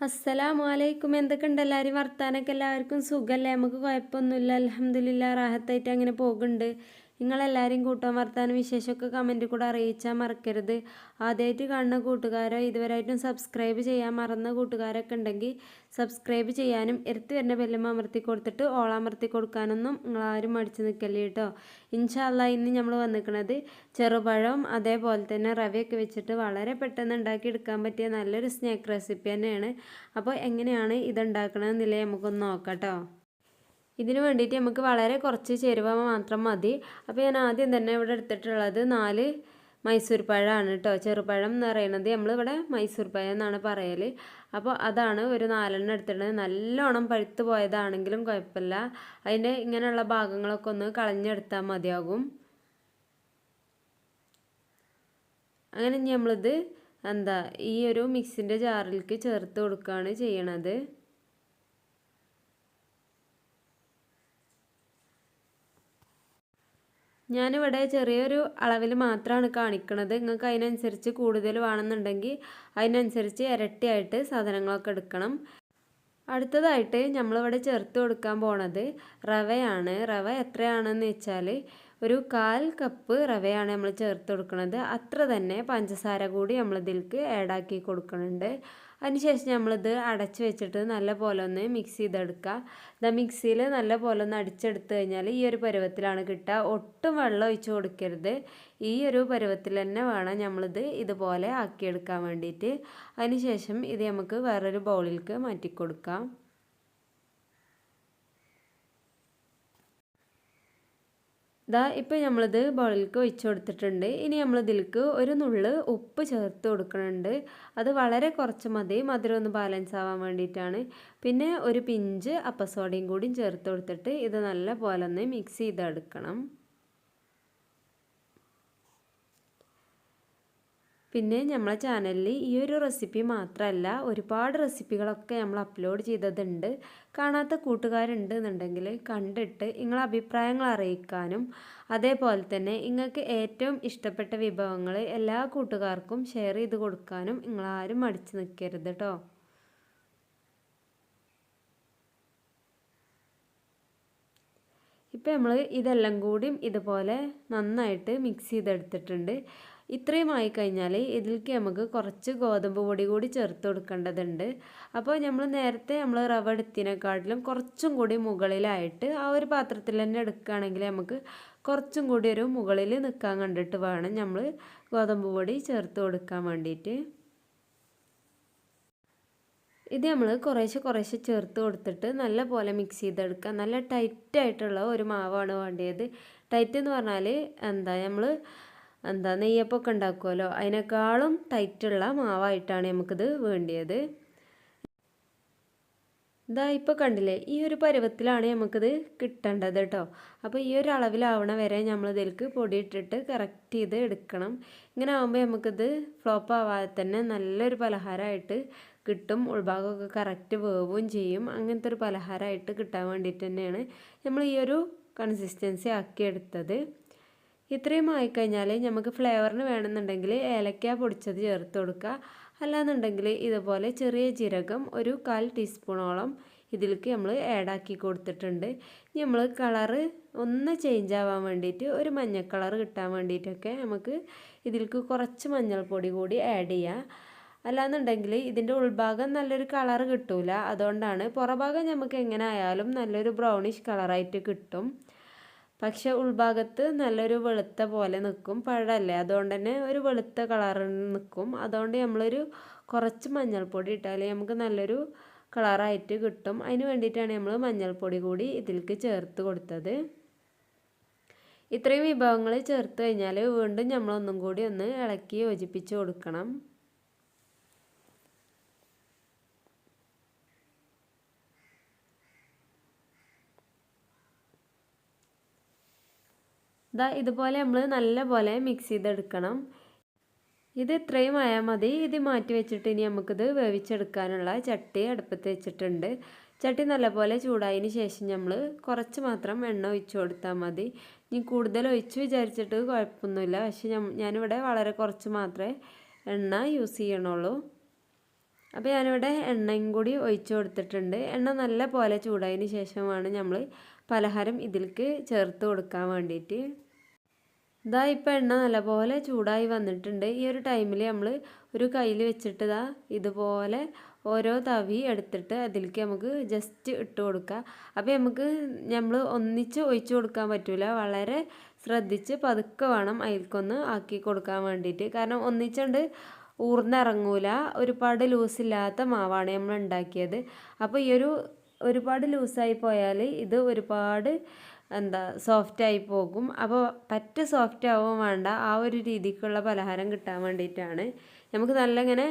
അസ്സലാമു അലൈക്കും എന്തൊക്കെയുണ്ട്? എല്ലാവരും വർത്താനൊക്കെ? എല്ലാവർക്കും സുഖമല്ലേ നമുക്ക് കുഴപ്പമൊന്നുമില്ല. അലഹമ്മദില്ല റാഹത്തായിട്ട് അങ്ങനെ പോകുന്നുണ്ട്. നിങ്ങളെല്ലാവരും കൂട്ടാൻ വർത്താനം വിശേഷമൊക്കെ കമന്റ് കൂടെ അറിയിച്ചാൽ മറക്കരുത്. ആദ്യമായിട്ട് കാണുന്ന കൂട്ടുകാരോ ഇതുവരെയായിട്ടും സബ്സ്ക്രൈബ് ചെയ്യാൻ മറന്ന കൂട്ടുകാരൊക്കെ ഉണ്ടെങ്കിൽ സബ്സ്ക്രൈബ് ചെയ്യാനും എടുത്ത് വരുന്ന ബെല്ലം അമർത്തി കൊടുത്തിട്ട് ഓളമർത്തി കൊടുക്കാനൊന്നും നിങ്ങളാരും മടിച്ച് നിൽക്കല്ലേ കേട്ടോ ഇൻഷാല്ല ഇന്ന് നമ്മൾ വന്നിരിക്കുന്നത് ചെറുപഴം അതേപോലെ തന്നെ റവയൊക്കെ വെച്ചിട്ട് വളരെ പെട്ടെന്ന് ഉണ്ടാക്കി എടുക്കാൻ പറ്റിയ നല്ലൊരു സ്നാക്ക് റെസിപ്പി തന്നെയാണ്. അപ്പോൾ എങ്ങനെയാണ് ഇത് ഉണ്ടാക്കണമെന്നില്ലേ നമുക്കൊന്ന് നോക്കാം കേട്ടോ ഇതിന് വേണ്ടിയിട്ട് നമുക്ക് വളരെ കുറച്ച് ചേരുവ മാത്രം മതി. അപ്പോൾ ഞാൻ ആദ്യം തന്നെ ഇവിടെ എടുത്തിട്ടുള്ളത് നാല് മൈസൂർ പഴമാണ് കേട്ടോ. ചെറുപഴം എന്ന് പറയുന്നത് നമ്മളിവിടെ മൈസൂർ പഴം എന്നാണ് പറയൽ അപ്പോൾ അതാണ് ഒരു നാലെണ്ണം എടുത്തിട്ടുള്ളത്. നല്ലോണം പഴുത്ത് പോയതാണെങ്കിലും കുഴപ്പമില്ല. അതിന്റെ ഇങ്ങനെയുള്ള ഭാഗങ്ങളൊക്കെ ഒന്ന് കളഞ്ഞെടുത്താൽ മതിയാകും. അങ്ങനെ നമ്മളിത് എന്താ ഈ ഒരു മിക്സിന്റെ ജാറിലേക്ക് ചേർത്ത് കൊടുക്കുകയാണ് ചെയ്യണത്. ഞാനിവിടെ ചെറിയൊരു അളവിൽ മാത്രമാണ് കാണിക്കുന്നത് നിങ്ങൾക്ക് അതിനനുസരിച്ച് കൂടുതൽ വേണമെന്നുണ്ടെങ്കിൽ അതിനനുസരിച്ച് ഇരട്ടിയായിട്ട് സാധനങ്ങളൊക്കെ എടുക്കണം. അടുത്തതായിട്ട് നമ്മളിവിടെ ചേർത്ത് കൊടുക്കാൻ പോണത് റവയാണ്. റവ എത്രയാണെന്ന് വെച്ചാൽ ഒരു കാൽ കപ്പ് റവയാണ് നമ്മൾ ചേർത്ത് കൊടുക്കുന്നത് അത്ര തന്നെ പഞ്ചസാര കൂടി നമ്മളിതിൽക്ക് ആഡാക്കി കൊടുക്കുന്നുണ്ട് അതിനുശേഷം നമ്മളിത് അടച്ച് വെച്ചിട്ട് നല്ല പോലെ ഒന്ന് മിക്സ് ചെയ്തെടുക്കുക. ഇതാ മിക്സിയിൽ നല്ല പോലെ ഒന്ന് അടിച്ചെടുത്ത് കഴിഞ്ഞാൽ ഈ ഒരു പരുവത്തിലാണ് കിട്ടുക. ഒട്ടും വെള്ളം ഒഴിച്ച് കൊടുക്കരുത്. ഈ ഒരു പരുവത്തിൽ തന്നെ വേണം നമ്മളിത് ഇതുപോലെ ആക്കിയെടുക്കാൻ വേണ്ടിയിട്ട്. അതിനുശേഷം ഇത് നമുക്ക് വേറൊരു ബൗളിലേക്ക് മാറ്റി ഇതാ ഇപ്പോൾ നമ്മളിത് ബൗളിലേക്ക് ഒഴിച്ചു കൊടുത്തിട്ടുണ്ട്. ഇനി നമ്മളിതിലേക്ക് ഒരു നുള്ള് ഉപ്പ് ചേർത്ത് കൊടുക്കുന്നുണ്ട് അത് വളരെ കുറച്ച് മതി. മധുരം ഒന്ന് ബാലൻസ് ആവാൻ വേണ്ടിയിട്ടാണ്. പിന്നെ ഒരു പിഞ്ച് അപ്പസോഡയും കൂടി ചേർത്ത് കൊടുത്തിട്ട് ഇത് നല്ല പോലെ ഒന്ന് മിക്സ് ചെയ്തെടുക്കണം. പിന്നെ നമ്മളെ ചാനലിൽ ഈ ഒരു റെസിപ്പി മാത്രമല്ല ഒരുപാട് റെസിപ്പികളൊക്കെ നമ്മൾ അപ്ലോഡ് ചെയ്തതുണ്ട്. കാണാത്ത കൂട്ടുകാരുണ്ട് എന്നുണ്ടെങ്കിൽ കണ്ടിട്ട് നിങ്ങളെ അഭിപ്രായങ്ങൾ അറിയിക്കാനും അതേപോലെ തന്നെ നിങ്ങൾക്ക് ഏറ്റവും ഇഷ്ടപ്പെട്ട വിഭവങ്ങൾ എല്ലാ കൂട്ടുകാർക്കും ഷെയർ ചെയ്ത് കൊടുക്കാനും നിങ്ങളാരും മടിച്ചു നിൽക്കരുത് കേട്ടോ ഇപ്പം നമ്മൾ ഇതെല്ലാം കൂടിയും ഇതുപോലെ നന്നായിട്ട് മിക്സ് ചെയ്തെടുത്തിട്ടുണ്ട്. ഇത്രയും ആയിക്കഴിഞ്ഞാൽ ഇതിലേക്ക് നമുക്ക് കുറച്ച് ഗോതമ്പ് പൊടി കൂടി ചേർത്ത് കൊടുക്കേണ്ടതുണ്ട്. അപ്പോൾ നമ്മൾ നേരത്തെ നമ്മൾ റവ എടുത്തതിനെക്കാട്ടിലും കുറച്ചും കൂടി മുകളിലായിട്ട് ആ ഒരു പാത്രത്തിൽ തന്നെ എടുക്കുകയാണെങ്കിൽ നമുക്ക് കുറച്ചും കൂടി ഒരു മുകളിൽ നിൽക്കാൻ കണ്ടിട്ട് വേണം നമ്മൾ ഗോതമ്പ് പൊടി ചേർത്ത് കൊടുക്കാൻ വേണ്ടിയിട്ട്. ഇത് നമ്മൾ കുറേശ്ശെ കുറേശ്ശെ ചേർത്ത് കൊടുത്തിട്ട് നല്ല പോലെ മിക്സ് ചെയ്തെടുക്കുക. നല്ല ടൈറ്റായിട്ടുള്ള ഒരു മാവാണ് വേണ്ടിയത്. ടൈറ്റ് എന്ന് പറഞ്ഞാൽ എന്താ നമ്മൾ എന്താ നെയ്യപ്പൊക്കെ ഉണ്ടാക്കുമല്ലോ അതിനേക്കാളും ടൈറ്റുള്ള മാവായിട്ടാണ് നമുക്കിത് വേണ്ടിയത്. ഇതാ ഇപ്പോൾ കണ്ടില്ലേ ഈ ഒരു പരുവത്തിലാണ് നമുക്കിത് കിട്ടേണ്ടത് കേട്ടോ. അപ്പോൾ ഈ ഒരു അളവിലാവണ വരെ നമ്മൾ ഇതിലേക്ക് പൊടിയിട്ടിട്ട് കറക്റ്റ് ചെയ്ത് എടുക്കണം. ഇങ്ങനെ ആകുമ്പോൾ നമുക്കിത് ഫ്ലോപ്പ് ആവാതെ തന്നെ നല്ലൊരു പലഹാരമായിട്ട് കിട്ടും. ഉൾഭാഗമൊക്കെ കറക്റ്റ് വേവും ചെയ്യും. അങ്ങനത്തെ ഒരു പലഹാരമായിട്ട് കിട്ടാൻ വേണ്ടിയിട്ട് തന്നെയാണ് നമ്മൾ ഈ ഒരു കൺസിസ്റ്റൻസി ആക്കിയെടുത്തത്. ഇത്രയും ആയിക്കഴിഞ്ഞാൽ നമുക്ക് ഫ്ലേവറിന് വേണമെന്നുണ്ടെങ്കിൽ ഏലക്ക പൊടിച്ചത് ചേർത്ത് കൊടുക്കുക അല്ലാന്നുണ്ടെങ്കിൽ ഇതുപോലെ ചെറിയ ജീരകം ഒരു കാൽ ടീസ്പൂണോളം ഇതിലേക്ക് നമ്മൾ ആഡാക്കി കൊടുത്തിട്ടുണ്ട്. നമ്മൾ കളറ് ഒന്ന് ചേഞ്ച് ആവാൻ വേണ്ടിയിട്ട് ഒരു മഞ്ഞ കളർ കിട്ടാൻ വേണ്ടിയിട്ടൊക്കെ നമുക്ക് ഇതിലേക്ക് കുറച്ച് മഞ്ഞൾപ്പൊടി കൂടി ആഡ് ചെയ്യാം. അല്ലാന്നുണ്ടെങ്കിൽ ഇതിന്റെ ഉൾഭാഗം നല്ലൊരു കളർ കിട്ടൂല. അതുകൊണ്ടാണ് പുറഭാഗം നമുക്ക് എങ്ങനെ ആയാലും നല്ലൊരു ബ്രൗണിഷ് കളറായിട്ട് കിട്ടും. പക്ഷെ ഉൾഭാഗത്ത് നല്ലൊരു വെളുത്ത പോലെ നിൽക്കും പഴല്ലേ അതുകൊണ്ട് തന്നെ ഒരു വെളുത്ത കളറിൽ നിൽക്കും. അതുകൊണ്ട് നമ്മളൊരു കുറച്ച് മഞ്ഞൾപ്പൊടി ഇട്ടാൽ നമുക്ക് നല്ലൊരു കളറായിട്ട് കിട്ടും. അതിന് വേണ്ടിയിട്ടാണ് നമ്മൾ മഞ്ഞൾപ്പൊടി കൂടി ഇതിലേക്ക് ചേർത്ത് കൊടുത്തത്. ഇത്രയും വിഭവങ്ങൾ ചേർത്ത് കഴിഞ്ഞാൽ വീണ്ടും നമ്മളൊന്നും കൂടി ഒന്ന് ഇളക്കി യോജിപ്പിച്ച് കൊടുക്കണം. ഇതാ ഇതുപോലെ നമ്മൾ നല്ലപോലെ മിക്സ് ചെയ്തെടുക്കണം. ഇത് ഇത്രയും ആയാൽ മതി. ഇത് മാറ്റി വെച്ചിട്ട് ഇനി നമുക്കിത് വേവിച്ചെടുക്കാനുള്ള ചട്ടി അടുപ്പത്ത് വെച്ചിട്ടുണ്ട്. ചട്ടി നല്ലപോലെ ചൂടായതിന് ശേഷം നമ്മൾ കുറച്ച് മാത്രം എണ്ണ ഒഴിച്ചു കൊടുത്താൽ മതി. ഇനി കൂടുതൽ ഒഴിച്ച് വിചാരിച്ചിട്ട് കുഴപ്പമൊന്നുമില്ല. പക്ഷെ ഞാനിവിടെ വളരെ കുറച്ച് മാത്രമേ എണ്ണ യൂസ് ചെയ്യണുള്ളൂ. അപ്പോൾ ഞാനിവിടെ എണ്ണയും കൂടി ഒഴിച്ചു കൊടുത്തിട്ടുണ്ട്. എണ്ണ നല്ല പോലെ ചൂടായതിന് ശേഷമാണ് നമ്മൾ പലഹാരം ഇതിലേക്ക് ചേർത്ത് കൊടുക്കാൻ വേണ്ടിയിട്ട്. ഇതാ ഇപ്പോൾ എണ്ണ നല്ലപോലെ ചൂടായി വന്നിട്ടുണ്ട്. ഈ ഒരു ടൈമിൽ നമ്മൾ ഒരു കയ്യിൽ വെച്ചിട്ട് ഇതാ ഇതുപോലെ ഓരോ തവി എടുത്തിട്ട് അതിലേക്ക് നമുക്ക് ജസ്റ്റ് ഇട്ട് കൊടുക്കുക അപ്പോൾ നമുക്ക് നമ്മൾ ഒന്നിച്ച് ഒഴിച്ചു കൊടുക്കാൻ പറ്റില്ല വളരെ ശ്രദ്ധിച്ച് പതുക്കെ വേണം അതിൽക്കൊന്ന് ആക്കി കൊടുക്കാൻ വേണ്ടിയിട്ട് കാരണം ഒന്നിച്ചുകൊണ്ട് ഊർന്നിറങ്ങൂല. ഒരുപാട് ലൂസില്ലാത്ത മാവാണ് നമ്മൾ ഉണ്ടാക്കിയത്. അപ്പോൾ ഈ ഒരു ഒരുപാട് ലൂസായി പോയാൽ ഇത് ഒരുപാട് എന്താ സോഫ്റ്റായി പോകും. അപ്പോൾ പറ്റ സോഫ്റ്റ് ആവാൻ വേണ്ട ആ ഒരു രീതിക്കുള്ള പലഹാരം കിട്ടാൻ വേണ്ടിയിട്ടാണ്. നമുക്ക് നല്ല ഇങ്ങനെ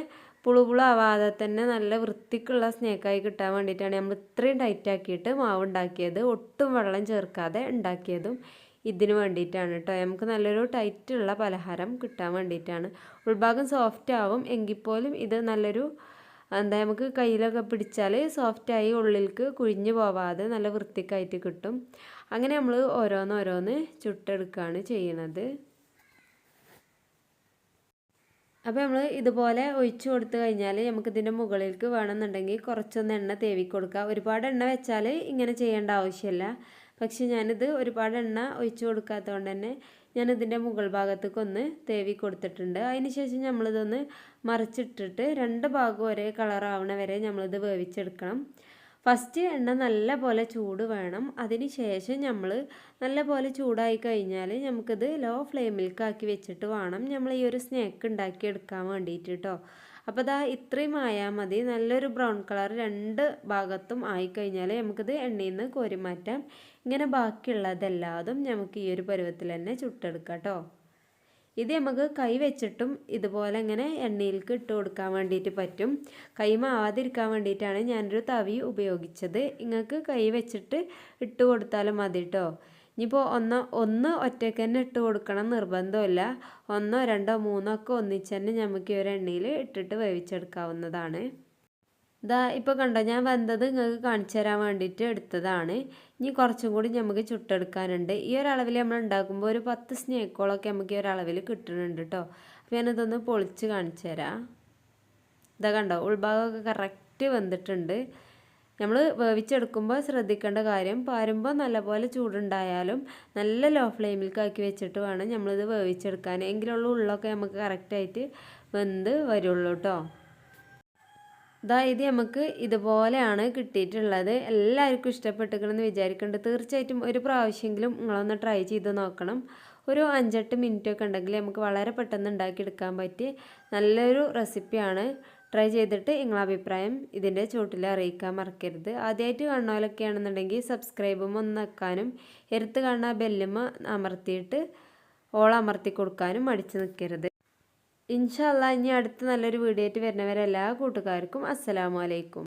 പുളുപുളാവാതെ തന്നെ നല്ല വൃത്തിക്കുള്ള സ്നേക്കായി കിട്ടാൻ വേണ്ടിയിട്ടാണ് നമ്മൾ ഇത്രയും ടൈറ്റാക്കിയിട്ട് മാവ് ഉണ്ടാക്കിയത്. ഒട്ടും വെള്ളം ചേർക്കാതെ ഉണ്ടാക്കിയതും ഇതിന് വേണ്ടിയിട്ടാണ് കേട്ടോ. നമുക്ക് നല്ലൊരു ടൈറ്റുള്ള പലഹാരം കിട്ടാൻ വേണ്ടിയിട്ടാണ്. ഉൾഭാഗം സോഫ്റ്റ് ആവും. എങ്കിൽ പോലും ഇത് നല്ലൊരു എന്താ നമുക്ക് കയ്യിലൊക്കെ പിടിച്ചാൽ സോഫ്റ്റായി ഉള്ളിലേക്ക് കുഴിഞ്ഞു പോവാതെ നല്ല വൃത്തിക്കായിട്ട് കിട്ടും. അങ്ങനെ നമ്മൾ ഓരോന്നോരോന്ന് ചുട്ടെടുക്കുകയാണ് ചെയ്യണത്. അപ്പോൾ നമ്മൾ ഇതുപോലെ ഒഴിച്ചു കൊടുത്തു കഴിഞ്ഞാൽ നമുക്കിതിന്റെ മുകളിലേക്ക് വേണമെന്നുണ്ടെങ്കിൽ കുറച്ചൊന്ന് എണ്ണ തേവി കൊടുക്കുക. ഒരുപാട് എണ്ണ വെച്ചാൽ ഇങ്ങനെ ചെയ്യേണ്ട ആവശ്യമില്ല. പക്ഷെ ഞാനിത് ഒരുപാട് എണ്ണ ഒഴിച്ചു കൊടുക്കാത്തതുകൊണ്ട് തന്നെ ഞാനിതിന്റെ മുകൾ ഭാഗത്തേക്ക് ഒന്ന് തേവി കൊടുത്തിട്ടുണ്ട്. അതിന് ശേഷം നമ്മളിതൊന്ന് മറിച്ചിട്ടിട്ട് രണ്ട് ഭാഗം ഒരേ കളറാവണ വരെ നമ്മളിത് വേവിച്ചെടുക്കണം. ഫസ്റ്റ് എണ്ണ നല്ല പോലെ ചൂട് വേണം. അതിന് ശേഷം നമ്മൾ നല്ല പോലെ ചൂടായി കഴിഞ്ഞാൽ നമുക്കിത് ലോ ഫ്ലെയിമിൽക്കാക്കി വെച്ചിട്ട് വേണം. നമ്മൾ ഈ ഒരു സ്നാക്ക് ഉണ്ടാക്കി എടുക്കാൻ വേണ്ടിയിട്ട് കേട്ടോ അപ്പോൾ ഇതാ ഇത്രയും ആയാൽ മതി. നല്ലൊരു ബ്രൗൺ കളർ രണ്ട് ഭാഗത്തും ആയിക്കഴിഞ്ഞാൽ നമുക്കിത് എണ്ണയിൽ നിന്ന് കോരി മാറ്റാം. ഇങ്ങനെ ബാക്കിയുള്ളതെല്ലാതും നമുക്ക് ഈ ഒരു പരുവത്തിൽ തന്നെ ചുട്ടെടുക്കാം കേട്ടോ. ഇത് നമുക്ക് കൈ വെച്ചിട്ടും ഇതുപോലെ ഇങ്ങനെ എണ്ണയിലേക്ക് ഇട്ട് കൊടുക്കാൻ വേണ്ടിയിട്ട് പറ്റും. കൈ മാവാതിരിക്കാൻ വേണ്ടിയിട്ടാണ് ഞാനൊരു തവി ഉപയോഗിച്ചത്. നിങ്ങൾക്ക് കൈ വെച്ചിട്ട് ഇട്ട് കൊടുത്താലും മതി കേട്ടോ. ഇനിയിപ്പോൾ ഒന്ന് ഒന്ന് ഒറ്റയ്ക്ക് തന്നെ ഇട്ട് കൊടുക്കണം നിർബന്ധമില്ല. ഒന്നോ രണ്ടോ മൂന്നോ ഒക്കെ ഒന്നിച്ച് തന്നെ നമുക്ക് ഈ ഒരു എണ്ണയിൽ ഇട്ടിട്ട് വേവിച്ചെടുക്കാവുന്നതാണ്. ഇതാ ഇപ്പോൾ കണ്ടോ ഞാൻ വന്നത് നിങ്ങൾക്ക് കാണിച്ചു തരാൻ വേണ്ടിയിട്ട് എടുത്തതാണ്. ഇനി കുറച്ചും കൂടി നമുക്ക് ചുട്ടെടുക്കാനുണ്ട്. ഈ ഒരളവിൽ നമ്മൾ ഉണ്ടാക്കുമ്പോൾ ഒരു പത്ത് സ്നേക്കോളൊക്കെ നമുക്ക് ഈ ഒരളവിൽ കിട്ടുന്നുണ്ട് കേട്ടോ അപ്പോൾ ഞാനിതൊന്ന് പൊളിച്ച് കാണിച്ചു തരാം. ഇതാ കണ്ടോ ഉൾഭാഗമൊക്കെ കറക്റ്റ് വന്നിട്ടുണ്ട് നമ്മൾ വേവിച്ചെടുക്കുമ്പോൾ ശ്രദ്ധിക്കേണ്ട കാര്യം പാരുമ്പോൾ നല്ലപോലെ ചൂടുണ്ടായാലും നല്ല ലോ ഫ്ലെയിമിലേക്കാക്കി വെച്ചിട്ട് വേണം നമ്മളിത് വേവിച്ചെടുക്കാൻ. എങ്കിലുള്ള ഉള്ളൊക്കെ നമുക്ക് കറക്റ്റായിട്ട് വെന്ത് വരുള്ളൂ കേട്ടോ ഇത് നമുക്ക് ഇതുപോലെയാണ് കിട്ടിയിട്ടുള്ളത്. എല്ലാവർക്കും ഇഷ്ടപ്പെട്ടിരിക്കണമെന്ന് വിചാരിക്കുന്നുണ്ട് തീർച്ചയായിട്ടും ഒരു പ്രാവശ്യമെങ്കിലും നിങ്ങളൊന്ന് ട്രൈ ചെയ്ത് നോക്കണം. ഒരു അഞ്ചെട്ട് മിനിറ്റൊക്കെ ഉണ്ടെങ്കിൽ നമുക്ക് വളരെ പെട്ടെന്ന് ഉണ്ടാക്കിയെടുക്കാൻ പറ്റിയ നല്ലൊരു റെസിപ്പിയാണ് ട്രൈ ചെയ്തിട്ട് നിങ്ങളെ അഭിപ്രായം ഇതിന്റെ ചുവട്ടിൽ അറിയിക്കാൻ മറക്കരുത്. ആദ്യമായിട്ട് കാണുന്നവരൊക്കെ ആണെന്നുണ്ടെങ്കിൽ സബ്സ്ക്രൈബും ഒന്ന് വെക്കാനും എടുത്ത് കാണുന്ന ബെല്ലുമ്മ അമർത്തിയിട്ട് ഓൾ അമർത്തി കൊടുക്കാനും മടിച്ച് നിൽക്കരുത് ഇൻഷല്ല ഇനി അടുത്ത നല്ലൊരു വീഡിയോ ആയിട്ട് വരുന്നവരെല്ലാ കൂട്ടുകാർക്കും അസ്സലാമു അലൈക്കും.